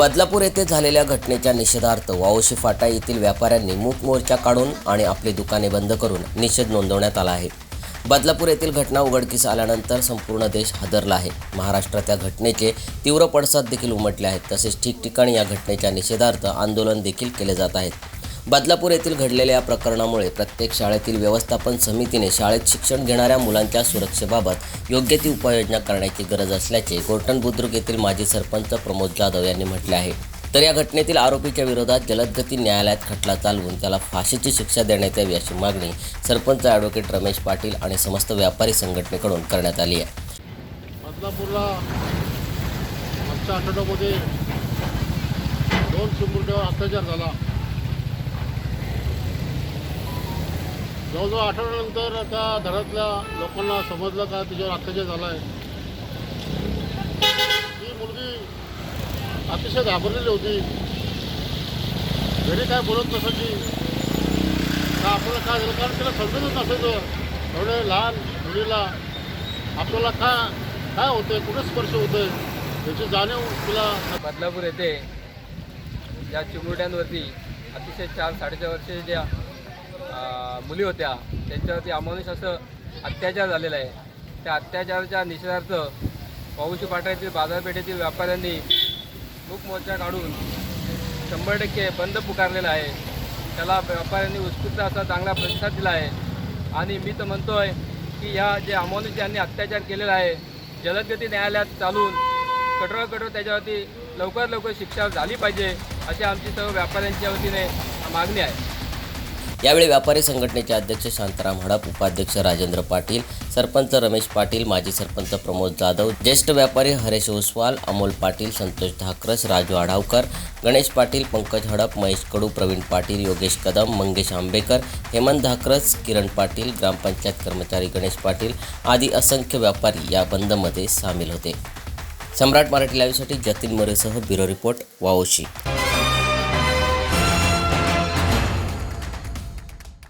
बदलापूर येथे झालेल्या घटनेच्या निषेधार्थ वावशी फाटा येथील व्यापाऱ्यांनी मूक मोर्चा काढून आणि आपली दुकाने बंद करून निषेध नोंदवण्यात आला आहे. बदलापूर येथील घटना उघडकीस आल्यानंतर संपूर्ण देश हादरला आहे. महाराष्ट्रात या घटनेचे तीव्र पडसाद देखील उमटले आहेत. तसेच ठिकठिकाणी या घटनेच्या निषेधार्थ आंदोलन देखील केले जात आहेत बदलापूर येथील घडलेल्या या प्रकरणामुळे प्रत्येक शाळेतील व्यवस्थापन समितीने शाळेत शिक्षण घेणाऱ्या मुलांच्या सुरक्षेबाबत योग्य ती उपाययोजना करण्याची गरज असल्याचे गोर्टन बुद्रुक येथील माजी सरपंच प्रमोद जाधव यांनी म्हटले आहे. तर या घटनेतील आरोपीच्या विरोधात जलदगती न्यायालयात खटला चालवून त्याला फाशीची शिक्षा देण्यात यावी अशी मागणी सरपंच ॲडव्होकेट रमेश पाटील आणि समस्त व्यापारी संघटनेकडून करण्यात आली आहे. बदलापूरला मागच्या आठवड्यामध्ये दोन चिमुरट्यावर अत्याचार झाला. जवळजवळ आठवड्यानंतर त्या धरातल्या लोकांना समजलं का तिच्यावर अत्याचार झाला आहे ही मुलगी अतिशय घाबरलेली होती. घरी काय बोलत नसायची. का आपल्याला काय झालं? कारण तिला समजतच नसायचं. एवढे लहान मुलीला आपल्याला का काय होतंय? कुठे स्पर्श होतोय? याची जाणीव तिला बदलापूर येथे या चिमुरड्यांवरती अतिशय चार साडेचार वर्षाच्या मुली होत्या. त्यांच्यावरती अमानुष असं अत्याचार झालेला आहे. त्या अत्याचाराच्या निषेधार्थ पाऊशी पाटा बाजारपेठेतील व्यापाऱ्यांनी मूक मोर्चा काढून शंभर टक्के बंद पुकारलेला आहे. त्याला व्यापाऱ्यांनी उत्स्फूर्त असा चांगला प्रतिसाद दिला आहे. आणि मी तर म्हणतो आहे की ह्या जे अमानुष यांनी अत्याचार केलेला आहे जलदगती न्यायालयात चालून कठोर कठोर त्याच्यावरती लवकर लवकर शिक्षा झाली पाहिजे अशी आमची सर्व व्यापाऱ्यांच्या वतीने मागणी आहे. यावेळी व्यापारी संघटनेचे अध्यक्ष शांताराम हडप उपाध्यक्ष राजेंद्र पाटील सरपंच रमेश पाटील माजी सरपंच प्रमोद जाधव ज्येष्ठ व्यापारी हरेश ओसवाल अमोल पाटील संतोष धाकरस राजू आढावकर गणेश पाटील पंकज हडप महेश कडू प्रवीण पाटील योगेश कदम मंगेश आंबेकर हेमंत धाकरस किरण पाटील ग्रामपंचायत कर्मचारी गणेश पाटील आदी असंख्य व्यापारी या बंदमध्ये सामील होते. सम्राट मराठी लाईव्हसाठी जतीन मोरेसह ब्युरो रिपोर्ट वाओशी.